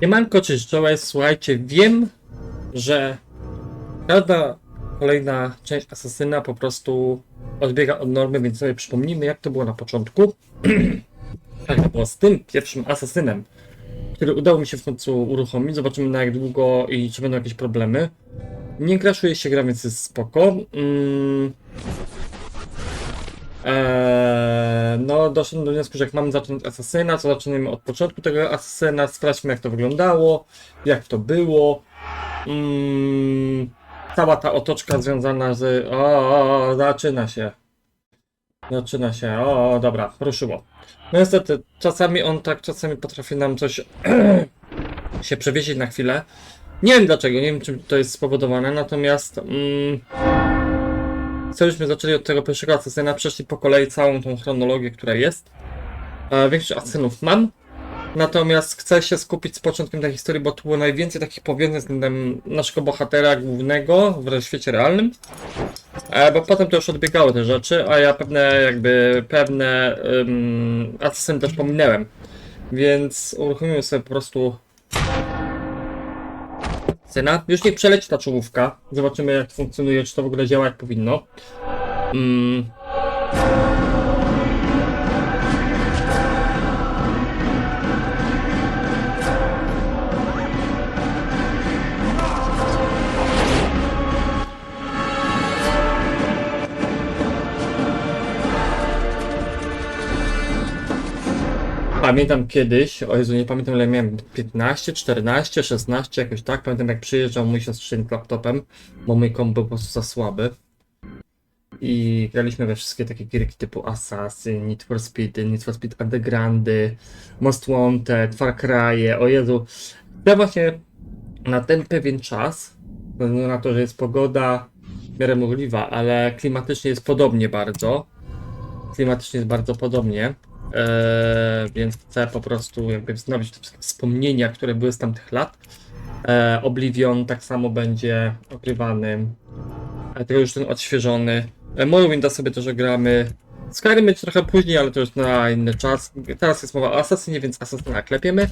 Siemanko, cześć czołek, słuchajcie, wiem, że każda kolejna część Asasyna po prostu odbiega od normy, więc sobie przypomnijmy jak to było na początku. to było z tym pierwszym Asasynem, który udało mi się w końcu uruchomić. Zobaczymy na jak długo i czy będą jakieś problemy. Nie crashuje się gra, więc jest spoko. Mm. Eee, no, doszedłem do wniosku, że jak mamy zacząć Asasyna, to zaczniemy od początku tego Asasyna, sprawdźmy jak to wyglądało, jak to było. Mm, cała ta otoczka związana z... O, o, o, zaczyna się. Zaczyna się, o, o, dobra, ruszyło. No niestety, czasami on tak, czasami potrafi nam coś się przewiesić na chwilę. Nie wiem dlaczego, nie wiem czym to jest spowodowane, natomiast... Mm, co żeśmy zaczęli od tego pierwszego asesyna, przeszli po kolei całą tą chronologię, która jest. E, większość asesynów mam. Natomiast chcę się skupić z początkiem tej historii, bo tu było najwięcej takich powiązań względem naszego bohatera głównego w świecie realnym. E, bo potem to już odbiegały te rzeczy, a ja pewne jakby pewne um, też pominęłem. Więc uruchomimy sobie po prostu syna. Już niech przeleci ta czołówka. Zobaczymy jak funkcjonuje, czy to w ogóle działa jak powinno. Mm. Pamiętam kiedyś, o Jezu, nie pamiętam ile miałem, 15, 14, 16, jakoś tak. Pamiętam jak przyjeżdżał mój siostrzenik laptopem, bo mój komp był po prostu za słaby. I graliśmy we wszystkie takie gierki typu Assassin, Need for Speed, Need for Speed Undergroundy, Most Wanted, Far Cry, o Jezu. Ja właśnie na ten pewien czas, ze względu na to, że jest pogoda w miarę możliwa, ale klimatycznie jest podobnie bardzo. Klimatycznie jest bardzo podobnie. Eee, więc chcę po prostu jakby wznowić te wszystkie wspomnienia, które były z tamtych lat. Eee, Oblivion tak samo będzie ogrywany. E, tylko już ten odświeżony. E, Morrowind sobie też gramy. Skyrim będzie trochę później, ale to już na inny czas. Teraz jest mowa o Assassinie, więc Assassina klepiemy.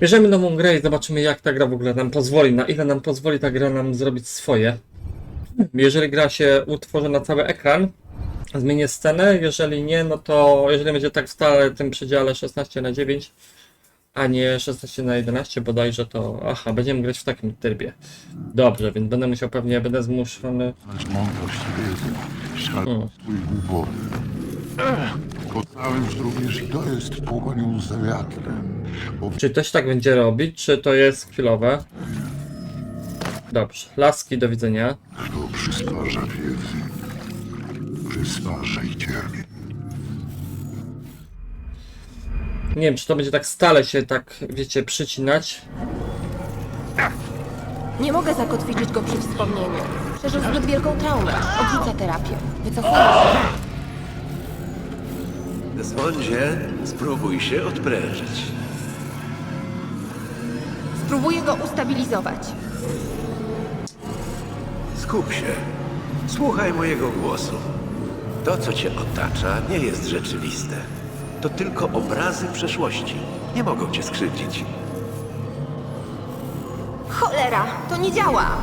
Bierzemy nową grę i zobaczymy jak ta gra w ogóle nam pozwoli, na ile nam pozwoli ta gra nam zrobić swoje. Jeżeli gra się utworzy na cały ekran, zmienię scenę, jeżeli nie, no to jeżeli będzie tak w stale tym przedziale 16 na 9, a nie 16 na 11 bodajże, to aha, będziemy grać w takim trybie. Dobrze, więc będę musiał pewnie, będę zmuszony... Lecz mądrość wiedzy, świat Hmm. twój ubory. Po całym również to jest w płoniu za wiatrem. Bo Czy to się tak będzie robić, czy to jest chwilowe? Dobrze, laski, do widzenia. kto przysparza wiedzy, cierpię. Nie wiem, czy to będzie tak stale się tak, wiecie, przycinać. Nie mogę zakotwiczyć go przy wspomnieniu. Przeżył zbyt wielką traumę. Odrzuca terapię. Wycofuje się. Desmondzie, spróbuj się odprężyć. Spróbuję go ustabilizować. Skup się. Słuchaj mojego głosu. To, co cię otacza, nie jest rzeczywiste. To tylko obrazy przeszłości. Nie mogą cię skrzywdzić. Cholera, to nie działa.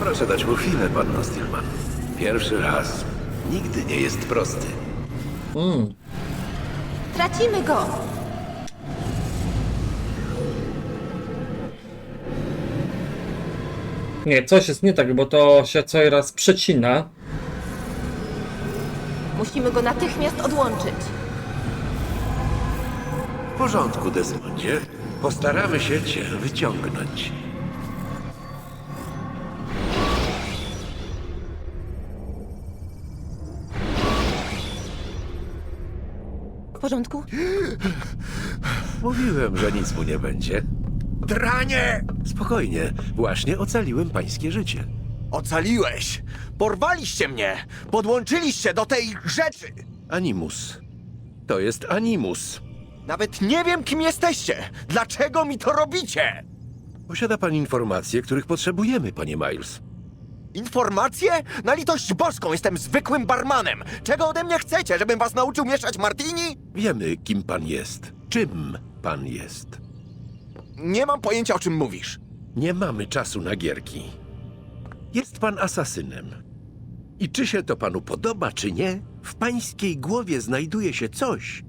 Proszę dać mu chwilę, panno Stillman. Pierwszy raz nigdy nie jest prosty. Mm. Tracimy go. Nie, coś jest nie tak, bo to się co raz przecina. Musimy go natychmiast odłączyć. W porządku, Desmondzie. Postaramy się cię wyciągnąć. W porządku? Mówiłem, że nic mu nie będzie. Dranie! Spokojnie, właśnie ocaliłem pańskie życie. Ocaliłeś! Porwaliście mnie! Podłączyliście do tej rzeczy! Animus. To jest Animus. Nawet nie wiem, kim jesteście! Dlaczego mi to robicie? Posiada pan informacje, których potrzebujemy, panie Miles. Informacje? Na litość boską jestem zwykłym barmanem! Czego ode mnie chcecie, żebym was nauczył mieszać martini? Wiemy, kim pan jest. Czym pan jest? Nie mam pojęcia, o czym mówisz. Nie mamy czasu na gierki. Jest pan asasynem. I czy się to panu podoba, czy nie, w pańskiej głowie znajduje się coś,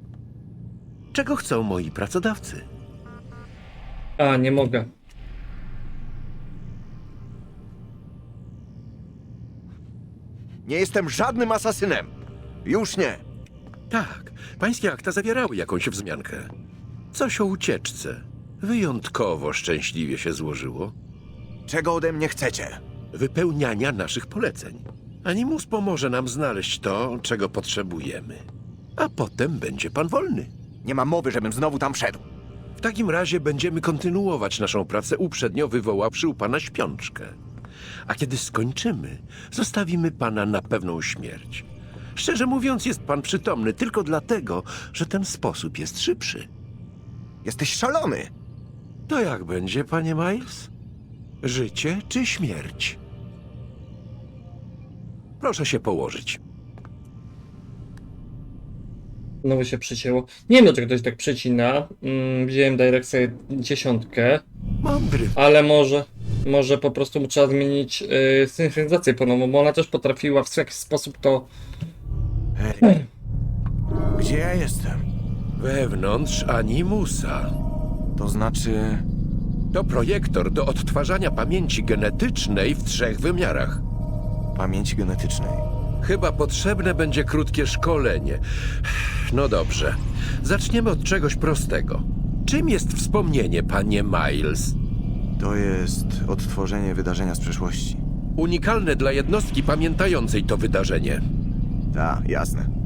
czego chcą moi pracodawcy. A, nie mogę. Nie jestem żadnym asasynem. Już nie. Tak, pańskie akta zawierały jakąś wzmiankę. Coś o ucieczce. Wyjątkowo szczęśliwie się złożyło. Czego ode mnie chcecie? Wypełniania naszych poleceń. Animus pomoże nam znaleźć to, czego potrzebujemy. A potem będzie pan wolny. Nie ma mowy, żebym znowu tam szedł. W takim razie będziemy kontynuować naszą pracę uprzednio wywoławszy u pana śpiączkę. A kiedy skończymy, zostawimy pana na pewną śmierć. Szczerze mówiąc, jest pan przytomny tylko dlatego, że ten sposób jest szybszy. Jesteś szalony. To jak będzie, panie Miles? Życie czy śmierć? Proszę się położyć. Znowu się przycięło. Nie wiem, dlaczego to się tak przecina. Mm, wziąłem dziesiątkę, Mądry. ale może, może po prostu mu trzeba zmienić yy, synchronizację ponowną, bo ona też potrafiła w jakiś sposób to... Gdzie ja jestem? Wewnątrz Animusa. To znaczy... To projektor do odtwarzania pamięci genetycznej w trzech wymiarach. pamięci genetycznej. Chyba potrzebne będzie krótkie szkolenie. No dobrze. Zaczniemy od czegoś prostego. Czym jest wspomnienie, panie Miles? To jest odtworzenie wydarzenia z przeszłości. Unikalne dla jednostki pamiętającej to wydarzenie. Tak, jasne.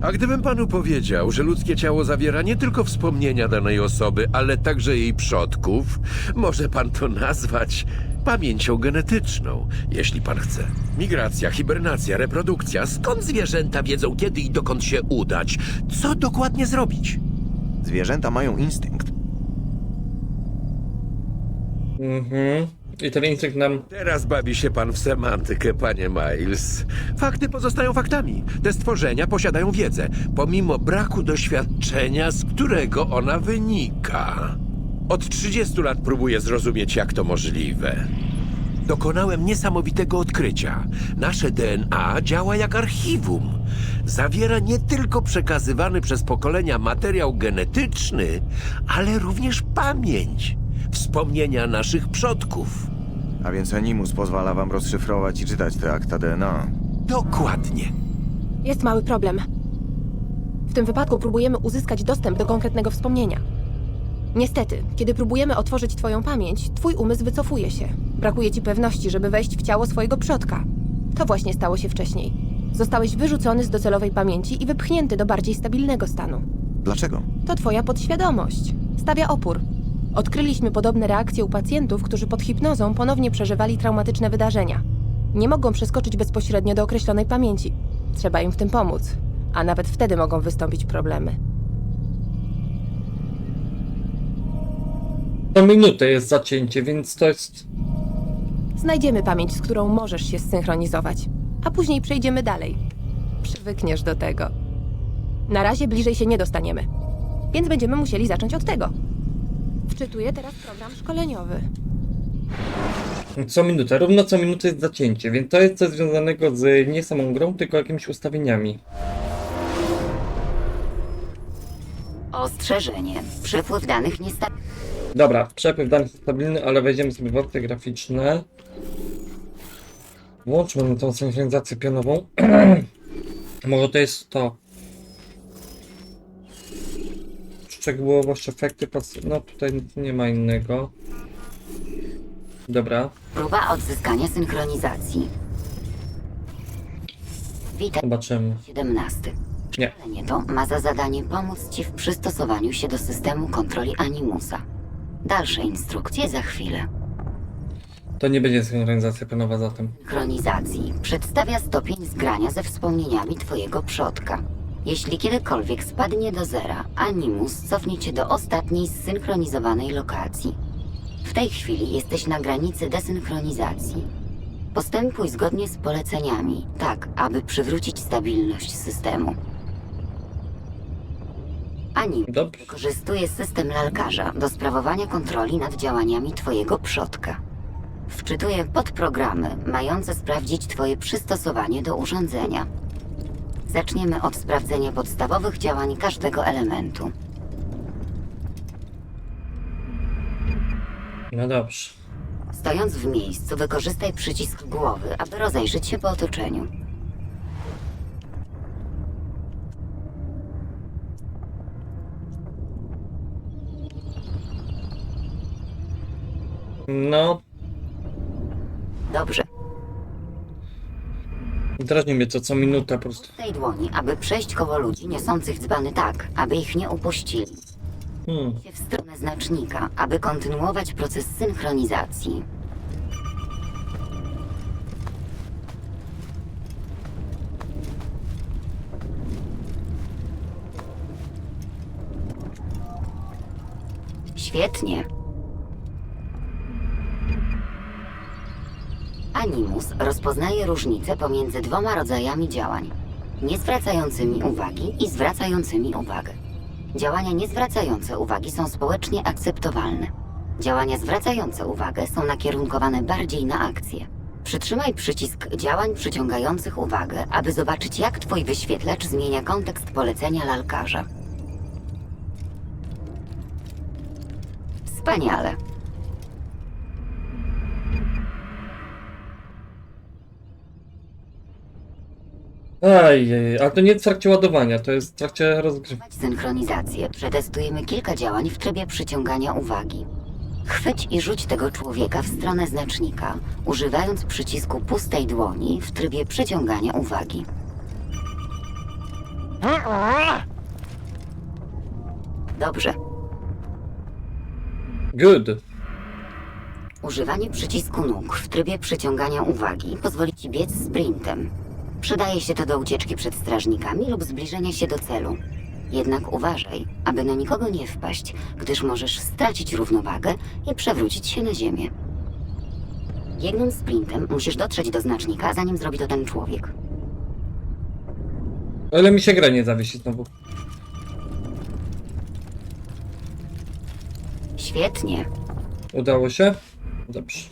A gdybym panu powiedział, że ludzkie ciało zawiera nie tylko wspomnienia danej osoby, ale także jej przodków, może pan to nazwać pamięcią genetyczną, jeśli pan chce. Migracja, hibernacja, reprodukcja. Skąd zwierzęta wiedzą, kiedy i dokąd się udać? Co dokładnie zrobić? Zwierzęta mają instynkt. Mhm. I ten instynkt nam... Teraz bawi się pan w semantykę, panie Miles. Fakty pozostają faktami. Te stworzenia posiadają wiedzę, pomimo braku doświadczenia, z którego ona wynika. Od 30 lat próbuję zrozumieć, jak to możliwe. Dokonałem niesamowitego odkrycia. Nasze DNA działa jak archiwum. Zawiera nie tylko przekazywany przez pokolenia materiał genetyczny, ale również pamięć, wspomnienia naszych przodków. A więc Animus pozwala wam rozszyfrować i czytać te akta DNA. Dokładnie. Jest mały problem. W tym wypadku próbujemy uzyskać dostęp do konkretnego wspomnienia. Niestety, kiedy próbujemy otworzyć Twoją pamięć, Twój umysł wycofuje się. Brakuje Ci pewności, żeby wejść w ciało swojego przodka. To właśnie stało się wcześniej. Zostałeś wyrzucony z docelowej pamięci i wypchnięty do bardziej stabilnego stanu. Dlaczego? To Twoja podświadomość. Stawia opór. Odkryliśmy podobne reakcje u pacjentów, którzy pod hipnozą ponownie przeżywali traumatyczne wydarzenia. Nie mogą przeskoczyć bezpośrednio do określonej pamięci. Trzeba im w tym pomóc, a nawet wtedy mogą wystąpić problemy. To minutę jest zacięcie, więc to jest... Znajdziemy pamięć, z którą możesz się zsynchronizować, a później przejdziemy dalej. Przywykniesz do tego. Na razie bliżej się nie dostaniemy, więc będziemy musieli zacząć od tego. Wczytuję teraz program szkoleniowy. Co minutę, równo co minutę jest zacięcie, więc to jest coś związanego z nie samą grą, tylko jakimiś ustawieniami. Ostrzeżenie. Przepływ danych niestabilny. Dobra, przepływ danych jest stabilny, ale wejdziemy sobie w opcje graficzne. Włączmy tą synchronizację pionową. Może to jest to. Szczegółowość, efekty, no tutaj nie ma innego. Dobra, Próba odzyskania synchronizacji. Witaj zobaczymy. 17. Nie. Szkolenie to ma za zadanie pomóc Ci w przystosowaniu się do systemu kontroli Animusa. Dalsze instrukcje za chwilę. To nie będzie synchronizacja pionowa zatem. Synchronizacji przedstawia stopień zgrania ze wspomnieniami Twojego przodka. Jeśli kiedykolwiek spadnie do zera, Animus cofnie Cię do ostatniej zsynchronizowanej lokacji. W tej chwili jesteś na granicy desynchronizacji. Postępuj zgodnie z poleceniami, tak aby przywrócić stabilność systemu. Ani Dobrze. wykorzystuje system lalkarza do sprawowania kontroli nad działaniami twojego przodka. Wczytuje podprogramy mające sprawdzić twoje przystosowanie do urządzenia. Zaczniemy od sprawdzenia podstawowych działań każdego elementu. No dobrze. Stojąc w miejscu, wykorzystaj przycisk głowy, aby rozejrzeć się po otoczeniu. No, Dobrze. Drażni mnie to co minutę po prostu. W tej dłoni, aby przejść koło ludzi niosących dzbany tak, aby ich nie upuścili. Hmm. się w stronę znacznika, aby kontynuować proces synchronizacji. Świetnie. Animus rozpoznaje różnicę pomiędzy dwoma rodzajami działań: niezwracającymi uwagi i zwracającymi uwagę. Działania niezwracające uwagi są społecznie akceptowalne. Działania zwracające uwagę są nakierunkowane bardziej na akcję. Przytrzymaj przycisk działań przyciągających uwagę, aby zobaczyć, jak Twój wyświetlacz zmienia kontekst polecenia lalkarza. Wspaniale. Ej, ej, ale to nie w trakcie ładowania, to jest w trakcie rozgrywki. synchronizację, przetestujemy kilka działań w trybie przyciągania uwagi. Chwyć i rzuć tego człowieka w stronę znacznika, używając przycisku pustej dłoni w trybie przyciągania uwagi. Dobrze. Good. Używanie przycisku nóg w trybie przyciągania uwagi pozwoli ci biec sprintem. Przydaje się to do ucieczki przed strażnikami lub zbliżenia się do celu. Jednak uważaj, aby na nikogo nie wpaść, gdyż możesz stracić równowagę i przewrócić się na ziemię. Biegnąc sprintem musisz dotrzeć do znacznika, zanim zrobi to ten człowiek. Ale mi się gra nie zawiesi znowu. Świetnie. Udało się? Dobrze.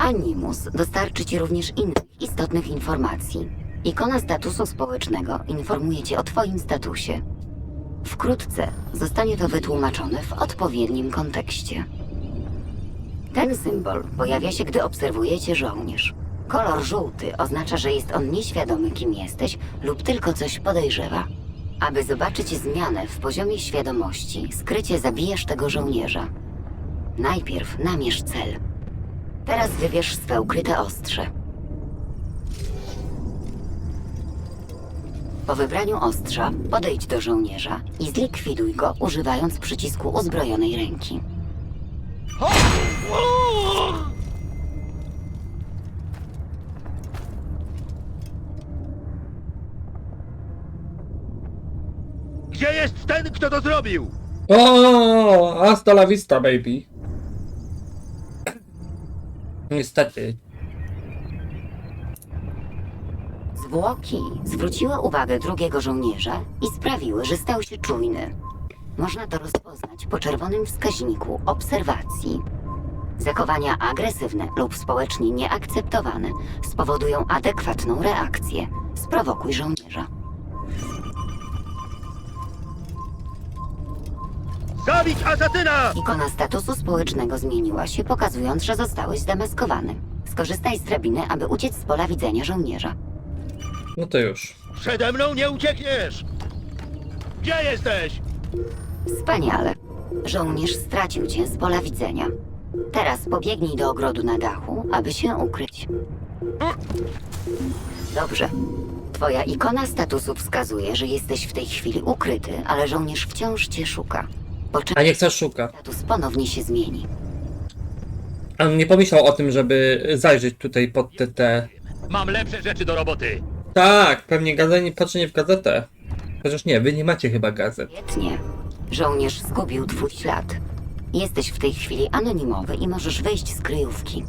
Animus dostarczy Ci również innych istotnych informacji. Ikona statusu społecznego informuje Cię o Twoim statusie. Wkrótce zostanie to wytłumaczone w odpowiednim kontekście. Ten symbol pojawia się, gdy obserwujecie żołnierz. Kolor żółty oznacza, że jest on nieświadomy, kim jesteś lub tylko coś podejrzewa. Aby zobaczyć zmianę w poziomie świadomości, skrycie zabijasz tego żołnierza. Najpierw namierz cel. Teraz wybierz swe ukryte ostrze. Po wybraniu ostrza podejdź do żołnierza i zlikwiduj go używając przycisku uzbrojonej ręki. Gdzie jest ten, kto to zrobił? O, hasta la vista, baby. Niestety. Zwłoki zwróciły uwagę drugiego żołnierza i sprawiły, że stał się czujny. Można to rozpoznać po czerwonym wskaźniku obserwacji. Zachowania agresywne lub społecznie nieakceptowane spowodują adekwatną reakcję. Sprowokuj żołnierza. Zabić asasyna! Ikona statusu społecznego zmieniła się, pokazując, że zostałeś zdemaskowany. Skorzystaj z drabiny, aby uciec z pola widzenia żołnierza. No to już. Przede mną nie uciekniesz! Gdzie jesteś? Wspaniale. Żołnierz stracił cię z pola widzenia. Teraz pobiegnij do ogrodu na dachu, aby się ukryć. Dobrze. Twoja ikona statusu wskazuje, że jesteś w tej chwili ukryty, ale żołnierz wciąż cię szuka. Po czym A niech se szuka. status ponownie się zmieni. On nie pomyślał o tym, żeby zajrzeć tutaj pod te te... Mam lepsze rzeczy do roboty. Tak, pewnie gazenie, patrzenie w gazetę. Chociaż nie, wy nie macie chyba gazet. Świetnie. Żołnierz zgubił twój ślad. Jesteś w tej chwili anonimowy i możesz wyjść z kryjówki.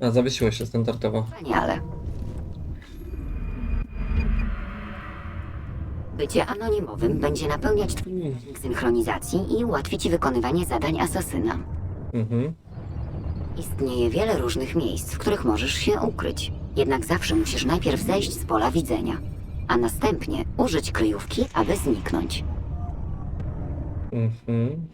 A, zawiesiło się standardowo. Wspaniale. Bycie anonimowym będzie napełniać twój mechanizm synchronizacji i ułatwi ci wykonywanie zadań asasyna. Mhm. Istnieje wiele różnych miejsc, w których możesz się ukryć. Jednak zawsze musisz najpierw zejść z pola widzenia, a następnie użyć kryjówki, aby zniknąć. Mhm.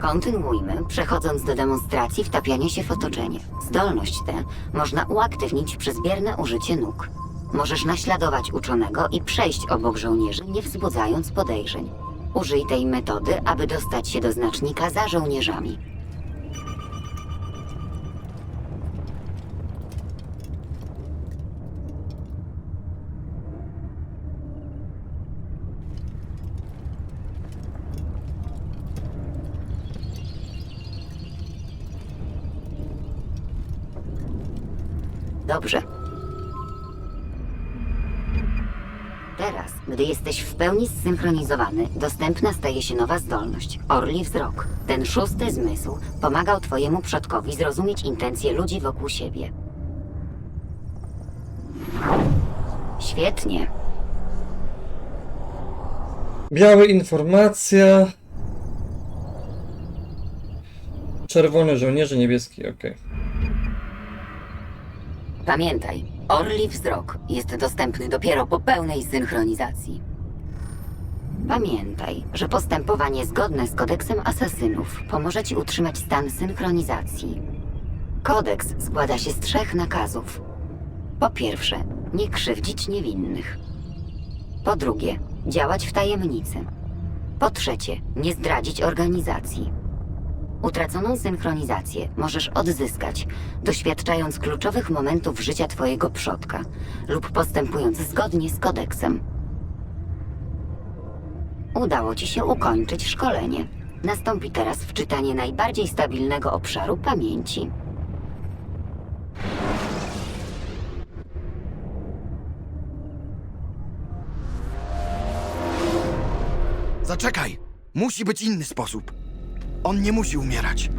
Kontynuujmy, przechodząc do demonstracji wtapiania się w otoczenie. Zdolność tę można uaktywnić przez bierne użycie nóg. Możesz naśladować uczonego i przejść obok żołnierzy, nie wzbudzając podejrzeń. Użyj tej metody, aby dostać się do znacznika za żołnierzami. Dobrze. Teraz, gdy jesteś w pełni zsynchronizowany, dostępna staje się nowa zdolność Orli Wzrok. Ten szósty zmysł pomagał Twojemu przodkowi zrozumieć intencje ludzi wokół siebie. Świetnie. Biały informacja. Czerwony żołnierze, niebieski, okej. Pamiętaj, Orli Wzrok jest dostępny dopiero po pełnej synchronizacji. Pamiętaj, że postępowanie zgodne z kodeksem asasynów pomoże ci utrzymać stan synchronizacji. Kodeks składa się z trzech nakazów. Po pierwsze, nie krzywdzić niewinnych. Po drugie, działać w tajemnicy. Po trzecie, nie zdradzić organizacji. Utraconą synchronizację możesz odzyskać, doświadczając kluczowych momentów życia Twojego przodka lub postępując zgodnie z kodeksem. Udało Ci się ukończyć szkolenie. Nastąpi teraz wczytanie najbardziej stabilnego obszaru pamięci. Zaczekaj! Musi być inny sposób. On nie musi umierać.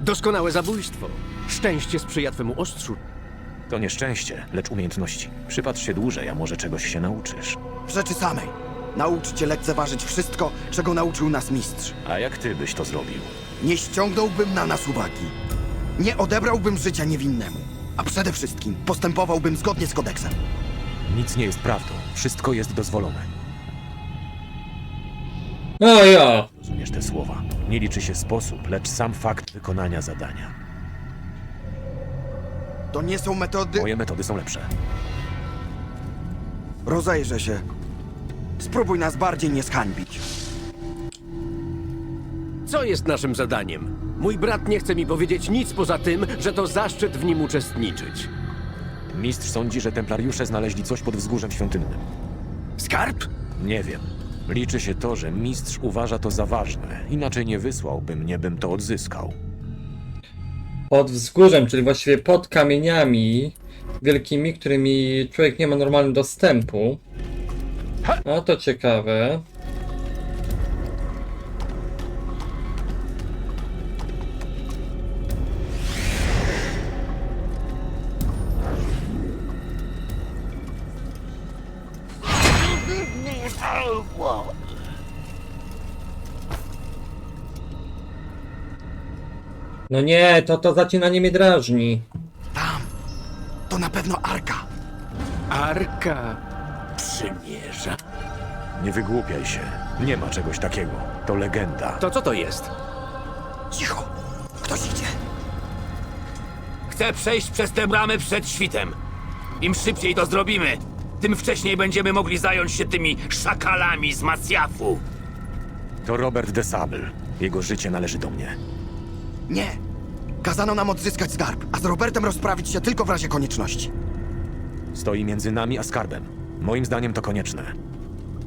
Doskonałe zabójstwo. Szczęście sprzyja twemu ostrzu. To nie szczęście, lecz umiejętności. Przypatrz się dłużej, a może czegoś się nauczysz. W rzeczy samej. Nauczyciel lekceważyć wszystko, czego nauczył nas mistrz. A jak ty byś to zrobił? Nie ściągnąłbym na nas uwagi. Nie odebrałbym życia niewinnemu. A przede wszystkim postępowałbym zgodnie z kodeksem. Nic nie jest prawdą. Wszystko jest dozwolone. O ja! Rozumiesz te słowa? Nie liczy się sposób, lecz sam fakt wykonania zadania. To nie są metody... Moje metody są lepsze. Rozejrzę się. Spróbuj nas bardziej nie zhańbić. Co jest naszym zadaniem? Mój brat nie chce mi powiedzieć nic poza tym, że to zaszczyt w nim uczestniczyć. Mistrz sądzi, że templariusze znaleźli coś pod wzgórzem świątynnym. Skarb? Nie wiem. Liczy się to, że mistrz uważa to za ważne. Inaczej nie wysłałby mnie, bym to odzyskał. Pod wzgórzem, czyli właściwie pod kamieniami wielkimi, którymi człowiek nie ma normalnego dostępu. No to ciekawe. No nie, to to zacinanie mnie drażni. Tam. To na pewno Arka. Arka przymierza. Nie wygłupiaj się. Nie ma czegoś takiego. To legenda. To co to jest? Cicho. Ktoś idzie. Chcę przejść przez tę bramę przed świtem. Im szybciej to zrobimy, tym wcześniej będziemy mogli zająć się tymi szakalami z Masjafu. To Robert de Sable. Jego życie należy do mnie. Nie. Kazano nam odzyskać skarb, a z Robertem rozprawić się tylko w razie konieczności. Stoi między nami a skarbem. Moim zdaniem to konieczne.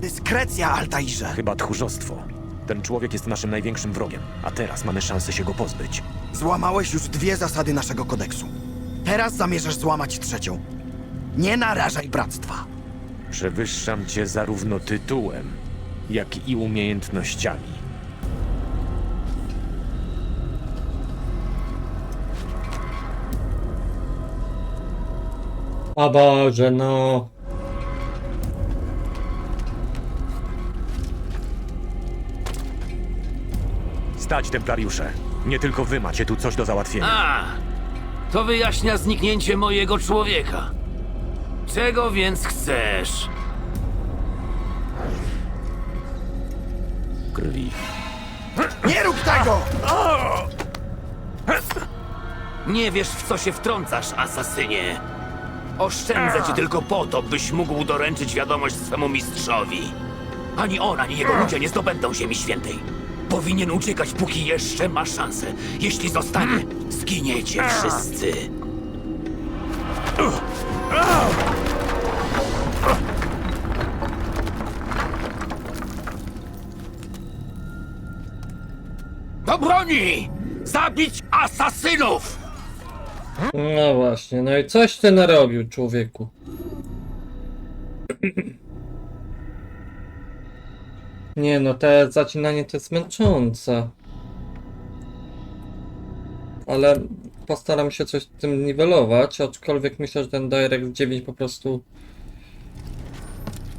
Dyskrecja, Altairze. Chyba tchórzostwo. Ten człowiek jest naszym największym wrogiem, a teraz mamy szansę się go pozbyć. Złamałeś już dwie zasady naszego kodeksu. Teraz zamierzasz złamać trzecią. Nie narażaj bractwa. Przewyższam cię zarówno tytułem, jak i umiejętnościami. O Boże, no. Stać, templariusze. Nie tylko wy macie tu coś do załatwienia. A, to wyjaśnia zniknięcie mojego człowieka. Czego więc chcesz? Krwi. Nie rób tego! Nie wiesz, w co się wtrącasz, asasynie. Oszczędzę ci tylko po to, byś mógł doręczyć wiadomość swemu mistrzowi. Ani on, ani jego ludzie nie zdobędą Ziemi Świętej. Powinien uciekać, póki jeszcze ma szansę. Jeśli zostanie, zginiecie wszyscy. Do broni! Zabić asasynów! No właśnie, no i coś ty narobił, człowieku. Nie no, te zacinanie to jest męczące. Ale postaram się coś z tym niwelować, aczkolwiek myślę, że ten Direct 9 po prostu...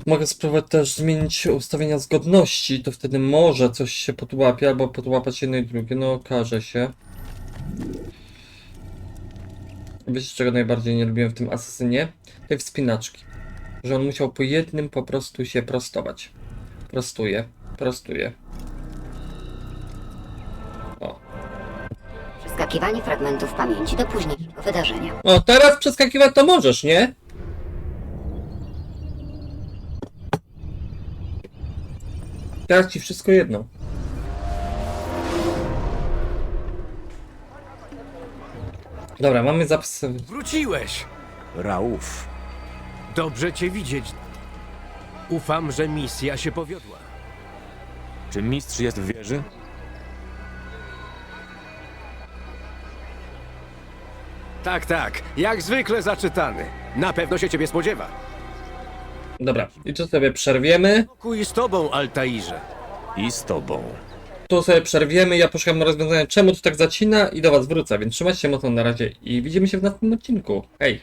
Mogę spróbować też zmienić ustawienia zgodności, to wtedy może coś się podłapie, albo podłapać jedno i drugie, no okaże się. Wiecie, czego najbardziej nie lubiłem w tym asesynie? Tej wspinaczki. Że on musiał po jednym po prostu się prostować. Prostuje, prostuje. O. Przeskakiwanie fragmentów pamięci do późniejszego wydarzenia. O, teraz przeskakiwać to możesz, nie? Teraz ci wszystko jedno. Dobra, mamy zapis. Wróciłeś! Rauf. Dobrze cię widzieć. Ufam, że misja się powiodła. Czy mistrz jest w wieży? Tak, tak. Jak zwykle zaczytany. Na pewno się ciebie spodziewa. Dobra, i tu sobie przerwiemy. Kuj z tobą, Altairze. I z tobą. Tu sobie przerwiemy, ja poszukam rozwiązania, czemu tu tak zacina i do was wrócę, więc trzymajcie się mocno na razie i widzimy się w następnym odcinku. Hej!